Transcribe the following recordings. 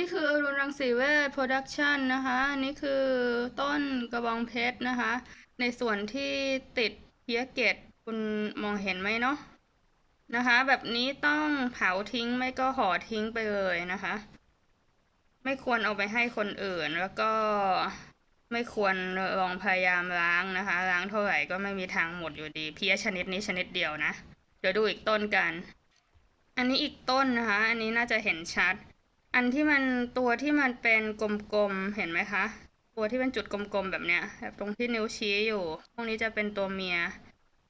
นี่คืออรุณรังสีเวชโปรดักชันนะคะนี่คือต้นกระบองเพชรนะคะ ในส่วนที่ติดเพียเกตคุณมองเห็นไหมเนาะนะคะ แบบนี้ต้องเผาทิ้งไม่ก็ห่อทิ้งไปเลยนะคะ ไม่ควรเอาไปให้คนอื่นแล้วก็ไม่ควรลองพยายามล้างนะคะ ล้างเท่าไหร่ก็ไม่มีทางหมดอยู่ดี เพี้ยชนิดนี้ชนิดเดียวนะ เดี๋ยวดูอีกต้นกัน อันนี้อีกต้นนะคะ อันนี้น่าจะเห็นชัด อันที่มันตัวที่มันเป็นกลมๆเห็นไหมคะ ตัวที่เป็นจุดกลมๆแบบเนี้ยแบบตรงที่นิ้วชี้อยู่ พวกนี้จะเป็นตัวเมีย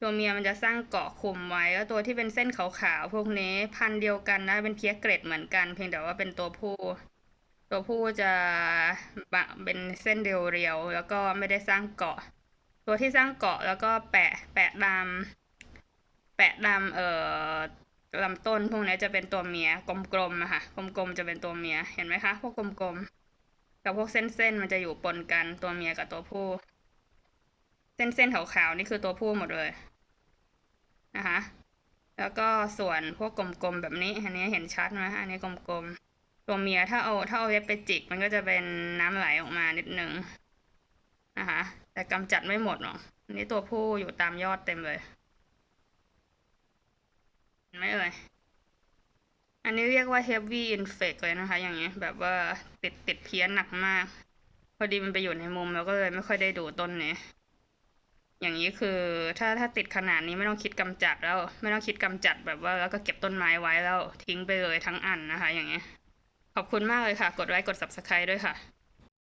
ตัวเมียมันจะสร้างเกาะคุมไว้แล้วตัวที่เป็นเส้นขาวๆพวกนี้พันเดียวกันนะเป็นเพี้ยเกรดเหมือนกัน เพียงแต่ว่าเป็นตัวผู้ ตัวผู้จะบะเป็นเส้นเรียวๆแล้วก็ไม่ได้สร้างเกาะ ตัวที่สร้างเกาะแล้วก็แปะแปะดำแปะดำเอ่อ ลำต้นพวกนี้จะเป็นตัวเมียกลมๆอะค่ะกลมๆจะเป็นตัวเมียเห็นไหมคะ พวกกลมๆกับพวกเส้นๆมันจะอยู่ปนกันตัวเมียกับตัวผู้ เส้นๆขาวๆนี่คือตัวผู้หมดเลยนะคะแล้วก็ส่วนพวกกลมๆแบบนี้ อันนี้เห็นชัดไหมอันนี้กลมๆตัวเมียถ้าเอาถ้าเอาเล็บไปจิก มันก็จะเป็นน้ำไหลออกมานิดนึงนะคะแต่กำจัดไม่หมดหรอกอันนี้ตัวผู้อยู่ตามยอดเต็มเลย เห็นไหมเอ่ย อันนี้เรียกว่า heavy infect เลยนะคะ อย่างเงี้ย แบบว่าติดติดเพี้ยนหนักมาก พอดีมันไปอยู่ในมุมแล้วก็เลยไม่ค่อยได้ดูต้นนี้ อย่างนี้คือถ้าถ้าติดขนาดนี้ไม่ต้องคิดกำจัดแล้ว ไม่ต้องคิดกำจัดแบบว่าแล้วก็เก็บต้นไม้ไว้แล้วทิ้งไปเลยทั้งอันนะคะ อย่างเงี้ย ขอบคุณมากเลยค่ะ กดไลค์กด subscribe ด้วยค่ะ